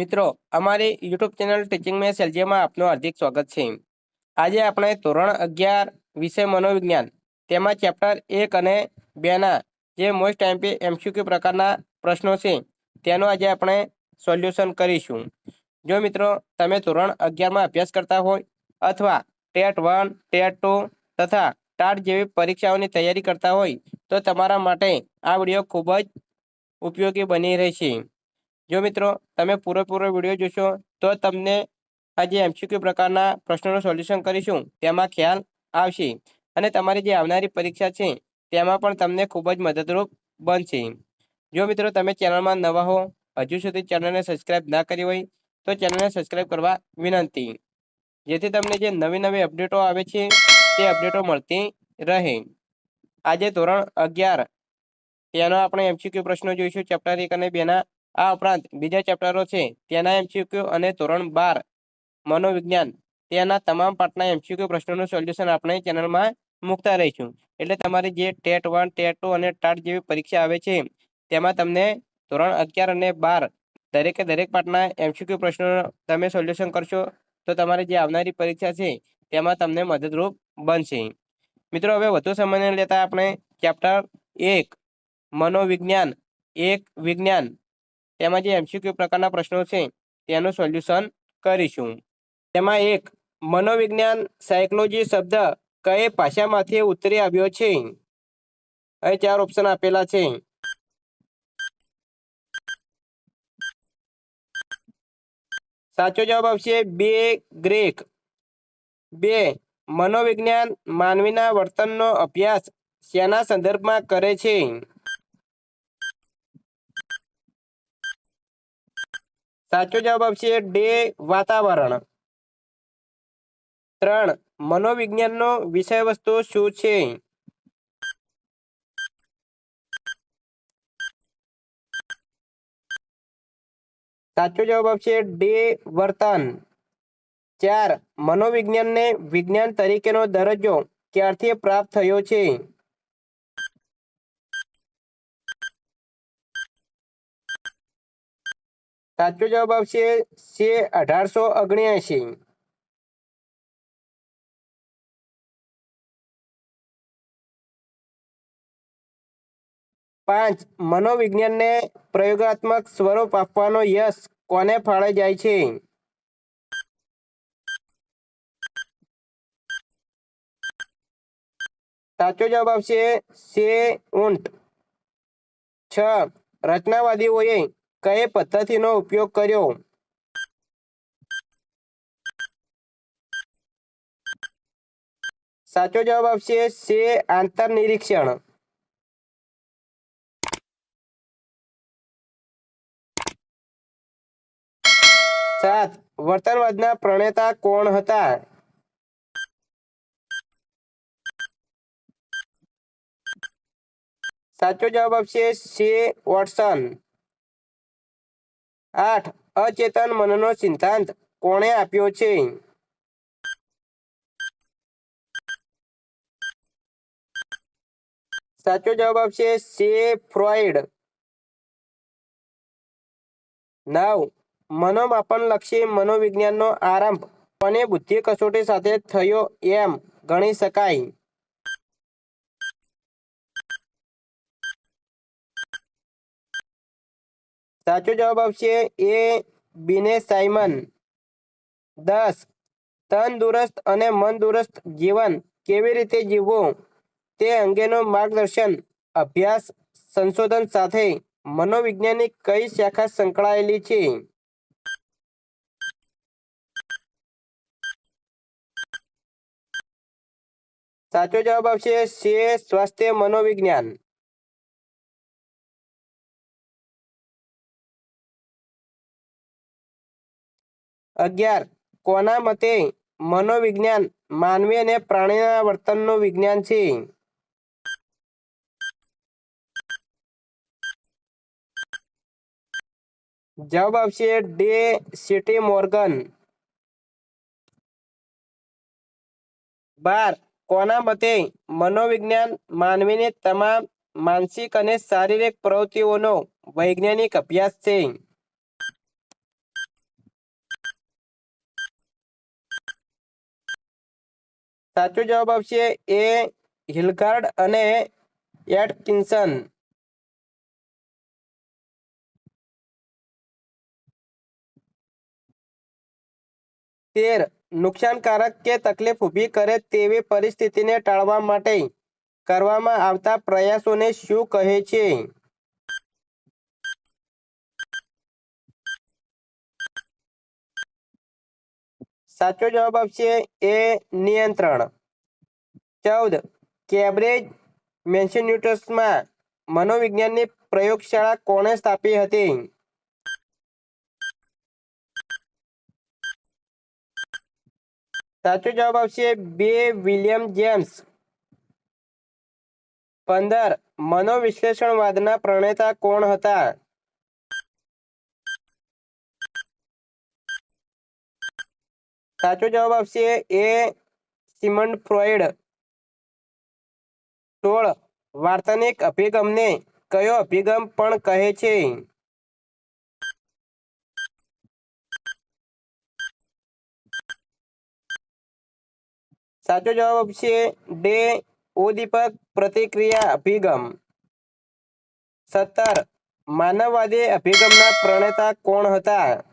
મિત્રો, અમારી YouTube channel teaching મે સેલજીમાં આપનું હાર્દિક સ્વાગત છે. આજે આપણે ધોરણ અગિયાર વિષય મનોવિજ્ઞાન, તેમાં ચેપ્ટર એક અને બેના જે મોસ્ટ એમપી એમસીક્યુ પ્રકારના પ્રશ્નો છે, તેનું આજે આપણે સોલ્યુશન કરીશું. જો મિત્રો, તમે ધોરણ અગિયારમાં અભ્યાસ કરતા હોય અથવા ટેટ વન, ટેટ ટુ તથા ટાટ જેવી પરીક્ષાઓની તૈયારી કરતા હોય, તો તમારા માટે આ વીડિયો ખૂબ જ ઉપયોગી બની રહેશે. જો મિત્રો, તમે પૂરેપૂરો વીડિયો જોશો, તો તમને આ જે એમસીક્યુ પ્રકારના પ્રશ્નોનું સોલ્યુશન કરીશું. તેમાં ખ્યાલ આવશે. અને તમારી જે આવનારી પરીક્ષા છે, તેમાં પણ તમને ખૂબ જ મદદરૂપ બનશે. જો મિત્રો, તમે ચેનલમાં નવા હો, હજુ સુધી ચેનલને સબસ્ક્રાઇબ ના કરી હોય, તો ચેનલને સબસ્ક્રાઇબ કરવા વિનંતી. જેથી તમને જે નવી નવી અપડેટો આવે છે, તે અપડેટો મળતી રહે. આજે ધોરણ અગિયાર. તેનો આપણે એમસીક્યુ પ્રશ્નો જોઈશું ચેપ્ટર એક અને બેના આ ઉપરાંત બીજા ચેપ્ટરો છે, તેના એમસીક્યુ અને ધોરણ બાર, મનોવિજ્ઞાન. તેના તમામ પાઠના એમસીક્યુ પ્રશ્નોનું સોલ્યુશન આપણે ચેનલમાં મૂકતા રહીશું. એટલે તમારી જે ટેટ વન, ટેટ ટુ અને ટાટ જેવી પરીક્ષા આવે છે, તેમાં તમને ધોરણ અગિયાર અને બાર દરેકે દરેક પાઠના એમસીક્યુ પ્રશ્નો તમે સોલ્યુશન કરશો, તો તમારી જે આવનારી પરીક્ષા છે, તેમાં તમને મદદરૂપ બનશે. મિત્રો, હવે વધુ સમય લેતા આપણે ચેપ્ટર એક, મનોવિજ્ઞાન. એક વિજ્ઞાન. તેમાં જે એમસીક્યુ પ્રકારના પ્રશ્નો છે, તેનું સોલ્યુશન કરીશું. તેમાં એક, મનોવિજ્ઞાન સાયકોલોજી શબ્દ કઈ ભાષામાંથી ઉતરી આવ્યો છે? અહીં ચાર ઓપ્શન આપેલા છે. સાચો જવાબ આવશે બે ગ્રેક. બે, મનોવિજ્ઞાન માનવીના વર્તનનો અભ્યાસ શેના સંદર્ભમાં કરે છે? સાચો જવાબ આવશે ડે વાતાવરણ. ત્રણ, મનોવિજ્ઞાનનો વિષય વસ્તુ શું છે? સાચો જવાબ આવશે ડે વર્તન. ચાર, મનોવિજ્ઞાનને વિજ્ઞાન તરીકેનો દરજ્જો ક્યારથી પ્રાપ્ત થયો છે? સાચો જવાબ આવશે સે અઢારસો ઓગણ્યાસી પાંચ, મનોવિજ્ઞાનને પ્રયોગાત્મક સ્વરૂપ આપવાનો યશ કોને ફાળે જાય છે? સાચો જવાબ આવશે સે ઊંટ. છ, રચનાવાદીઓએ કઈ પદ્ધતિનો ઉપયોગ કર્યો? સાચો જવાબ આવશે સે, આંતરનિરીક્ષણ. સાત, વર્તનવાદના પ્રણેતા કોણ હતા? સાચો જવાબ આવશે સે, વોટસન. આઠ, અચેતન મનનો સિદ્ધાંત કોણે આપ્યો છે? સાચો જવાબ આવશે સે. ફ્રોઈડ. નવ, મનોમાપન લક્ષી મનોવિજ્ઞાનનો આરંભ કોને બુદ્ધિ કસોટી સાથે થયો એમ ગણી શકાય. સાચો જવાબ આવશે એ બિને સાયમન. દસ તંદુરસ્ત અને મનદુરસ્ત જીવન કેવી રીતે જીવવું તે અંગેનો માર્ગદર્શન, અભ્યાસ, સંશોધન સાથે મનોવિજ્ઞાનની કઈ શાખા સંકળાયેલી છે? સાચો જવાબ આવશે સે સ્વાસ્થ્ય મનોવિજ્ઞાન. અગિયાર. કોના મતે મનોવિજ્ઞાન માનવી અને પ્રાણીના વર્તનનું વિજ્ઞાન છે? જવાબ આવશે ડે સિટી મોર્ગન. બાર. કોના મતે મનોવિજ્ઞાન માનવીની તમામ માનસિક અને શારીરિક પ્રવૃત્તિઓનો વૈજ્ઞાનિક અભ્યાસ છે? સાચો જવાબ આવશે એ હિલગાર્ડ અને એટકિન્સન. તેર. નુકસાનકારક કે તકલીફ ઊભી કરે તેવી પરિસ્થિતિને ટાળવા માટે કરવામાં આવતા પ્રયાસોને શું કહે છે? સાચો જવાબ આવશે એ નિયંત્રણ. ચૌદ. કેબ્રેજ મેન્સેન્યુટર્સમાં મનોવિજ્ઞાનની પ્રયોગશાળા કોણે સ્થાપી હતી? સાચો જવાબ આવશે બે વિલિયમ જેમ્સ. પંદર. મનોવિશ્લેષણવાદના પ્રણેતા કોણ હતા? સાચો જવાબ આવશે એ સિમન્ડ ફ્રોઈડ. સોળ. વાર્તાનિક અભિગમને કયો અભિગમ પણ કહે છે? સાચો જવાબ આવશે ડે ઉદીપક પ્રતિક્રિયા અભિગમ. સત્તર. માનવવાદી અભિગમના પ્રણેતા કોણ હતા?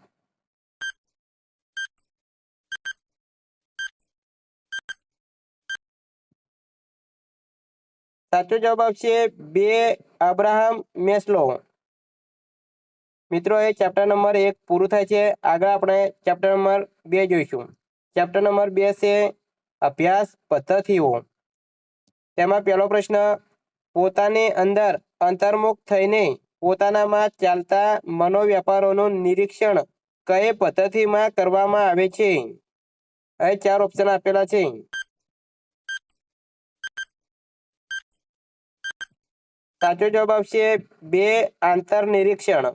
સાચો જવાબ આવશે બે અબ્રાહમ મેસ્લો. મિત્રો, એ ચેપ્ટર નંબર એક પૂરું થાય છે. આગળ આપણે ચેપ્ટર નંબર બે જોઈશું. ચેપ્ટર નંબર બે છે અભ્યાસ પદ્ધતિઓ. તેમાં પહેલો પ્રશ્ન, પોતાની અંદર અંતર્મુખ થઈને પોતાનામાં ચાલતા મનોવ્યાપારોનું નિરીક્ષણ કઈ પદ્ધતિમાં કરવામાં આવે છે? અહીં ચાર ઓપ્શન આપેલા છે. સાચો જવાબ આવશે બે આંતર નિરીક્ષણ.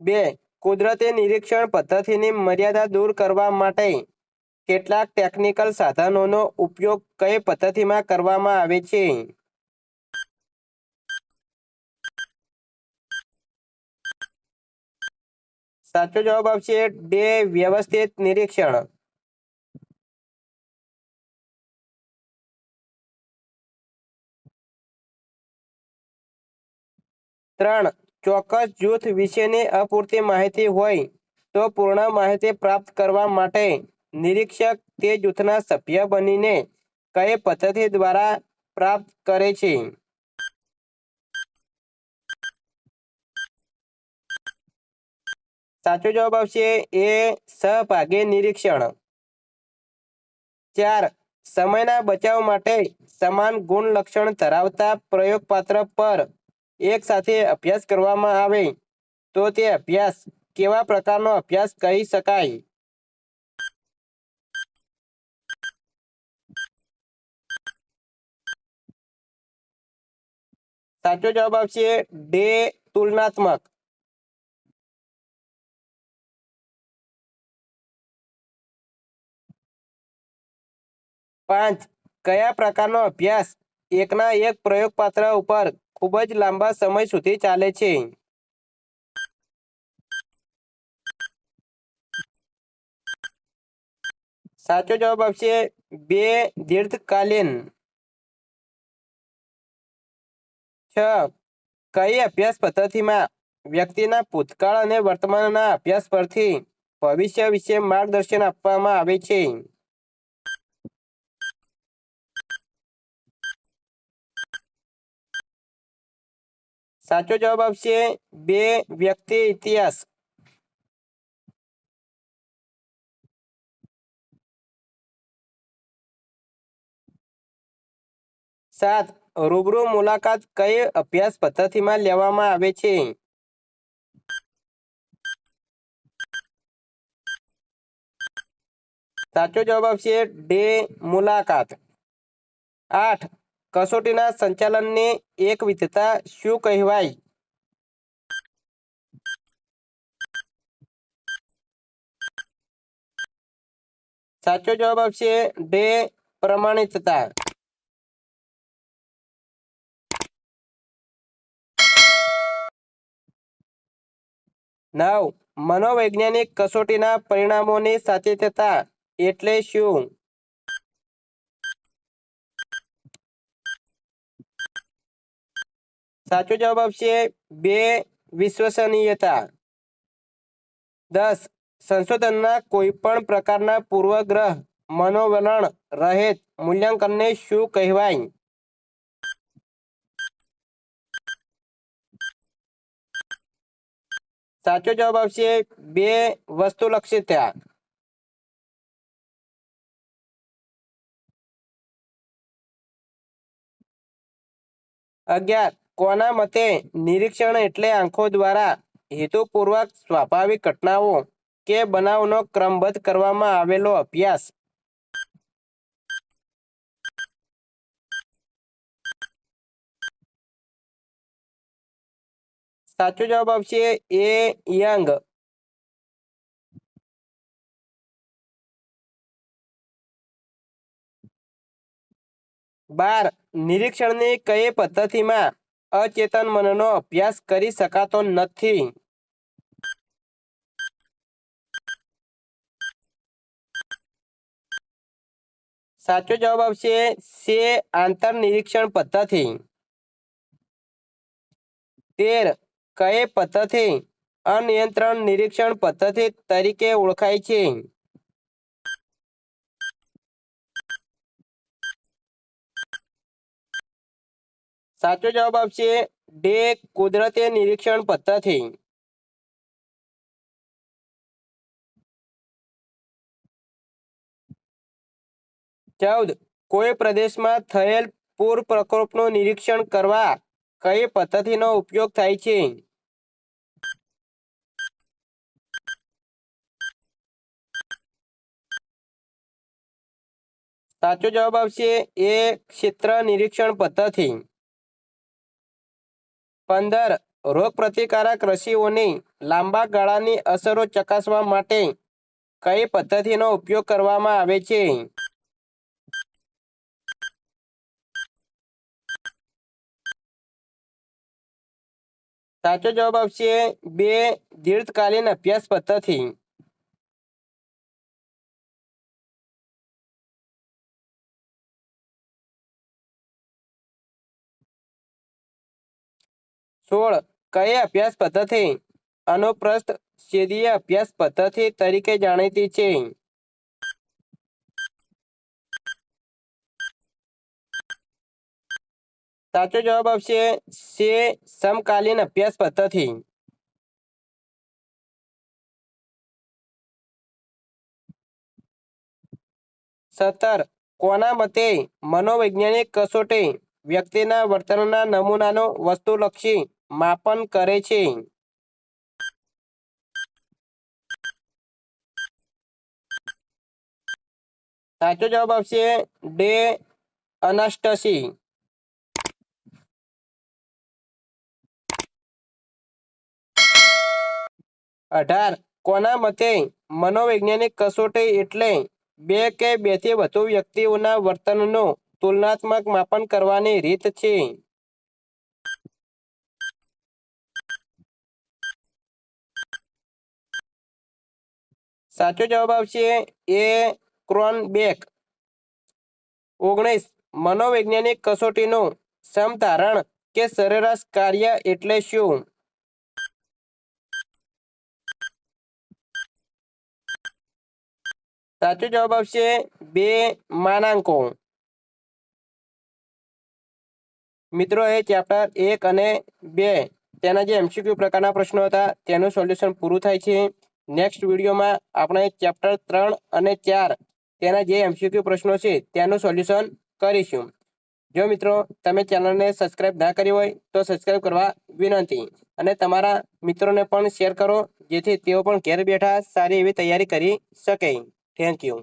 બે, કુદરતી નિરીક્ષણ પદ્ધતિની મર્યાદા દૂર કરવા માટે કેટલાક ટેકનિકલ સાધનોનો ઉપયોગ કઈ પદ્ધતિમાં કરવામાં આવે છે? સાચો જવાબ આવશે બે વ્યવસ્થિત નિરીક્ષણ. ત્રણ ચોક્કસ જૂથ વિશેની અપૂરતી માહિતી હોય તો પૂર્ણ માહિતી પ્રાપ્ત કરવા માટે નિરીક્ષક તે જૂથના સભ્ય બનીને કઈ પદ્ધતિ દ્વારા પ્રાપ્ત કરે છે. સાચો જવાબ આવશે એ સહભાગી નિરીક્ષણ. ચાર, સમયના બચાવ માટે સમાન ગુણ લક્ષણ ધરાવતા પ્રયોગપાત્ર પર એક સાથે અભ્યાસ કરવામાં આવે, તો તે અભ્યાસ કેવા પ્રકારનો અભ્યાસ કહી શકાય? સાચો જવાબ આવશે ડે તુલનાત્મક. પાંચ, કયા પ્રકારનો અભ્યાસ એકના એક પ્રયોગપાત્ર ઉપર ખૂબ જ લાંબા સમય સુધી ચાલે છે. સાચો જવાબ આવશે બે દીર્ઘકાલીન. છ. કઈ અભ્યાસ પદ્ધતિમાં વ્યક્તિના ભૂતકાળ અને વર્તમાનના અભ્યાસ પરથી ભવિષ્ય વિશે માર્ગદર્શન આપવામાં આવે છે? સાચો જવાબ આવશે બે વ્યક્તિ ઇતિહાસ. સાત, રૂબરૂ મુલાકાત કઈ અભ્યાસ પદ્ધતિમાં લેવામાં આવે છે? સાચો જવાબ આવશે ડે મુલાકાત. આઠ કસોટીના સંચાલનની એક વિધતા શું કહેવાય? સાચો જવાબ આવશે ડે પ્રમાણિતતા. નવ, મનોવૈજ્ઞાનિક કસોટીના પરિણામોની સાચેતતા એટલે શું? સાચો જવાબ આવશે બે વિશ્વસનીયતા. દસ, સંશોધનના કોઈ પણ પ્રકારના પૂર્વગ્રહ મનોવલણ રહેત મૂલ્યાંકનને શું કહેવાય? સાચો જવાબ આવશે બે વસ્તુલક્ષિતા અગિયાર કોના મતે નિરીક્ષણ એટલે આંખો દ્વારા હેતુપૂર્વક સ્વાભાવિક ઘટનાઓ કે બનાવનો ક્રમબદ્ધ કરવામાં આવેલો અભ્યાસ? સાચો જવાબ આવશે એ યંગ. બાર, નિરીક્ષણની કઈ પદ્ધતિમાં અચેતન મનનો અભ્યાસ કરી શકાતો નથી. સાચો જવાબ આવશે સે આંતર નિરીક્ષણ પદ્ધતિ. તેર, કઈ પદ્ધતિ? અનિયંત્રણ નિરીક્ષણ પદ્ધતિ તરીકે ઓળખાય છે. સાચો જવાબ આવશે ડે કુદરતી નિરીક્ષણ પદ્ધતિ. ચૌદ. કોઈ પ્રદેશમાં થયેલ પૂર પ્રકોપનું નિરીક્ષણ કરવા કઈ પદ્ધતિનો ઉપયોગ થાય છે? સાચો જવાબ આવશે એ ક્ષેત્ર નિરીક્ષણ પદ્ધતિ. પંદર રોગ પ્રતિકારક રસીઓની લાંબા ગાળાની અસરો ચકાસવા માટે કઈ પદ્ધતિનો ઉપયોગ કરવામાં આવે છે? સાચો જવાબ આવશે બે દીર્ઘકાલીન અભ્યાસ પદ્ધતિ. સોળ. કઈ અભ્યાસ પદ્ધતિ? અનુપ્રસ્થ ક્ષેત્રીય અભ્યાસ પદ્ધતિ તરીકે જાણીતી છે. સાચો જવાબ આવશે સે સમકાલીન અભ્યાસ પદ્ધતિ. સત્તર. કોના મતે મનોવૈજ્ઞાનિક કસોટી વ્યક્તિના વર્તનના નમૂનાનું વસ્તુલક્ષી માપન કરે છે. સાચો જવાબ આવશે ડે અનાસ્ટસી. અઢાર. કોના મતે મનોવૈજ્ઞાનિક કસોટી એટલે બે કે બેથી વધુ વ્યક્તિઓના વર્તનનું તુલનાત્મક માપન કરવાની રીત છે? સાચો જવાબ આવશે એ ક્રોનબેક. ઓગણીસ, મનોવૈજ્ઞાનિક કસોટીનું સમતારણ કે સરેરાશ કાર્ય એટલે શું? સાચો જવાબ આવશે બે માનાંકો. મિત્રો, એ ચેપ્ટર એક અને બે, તેના જે એમસીક્યુ પ્રકારના પ્રશ્નો હતા, તેનું સોલ્યુશન પૂરું થાય છે. નેક્સ્ટ વિડીયોમાં આપણે ચેપ્ટર ત્રણ અને ચાર તેના જે એમસીક્યુ પ્રશ્નો છે તેનું સોલ્યુશન કરીશું. જો મિત્રો તમે ચેનલને સબસ્ક્રાઇબ ના કરી હોય તો સબસ્ક્રાઇબ કરવા વિનંતી. અને તમારા મિત્રોને પણ શેર કરો, જેથી તેઓ પણ ઘેર બેઠા સારી એવી તૈયારી કરી શકે. Thank you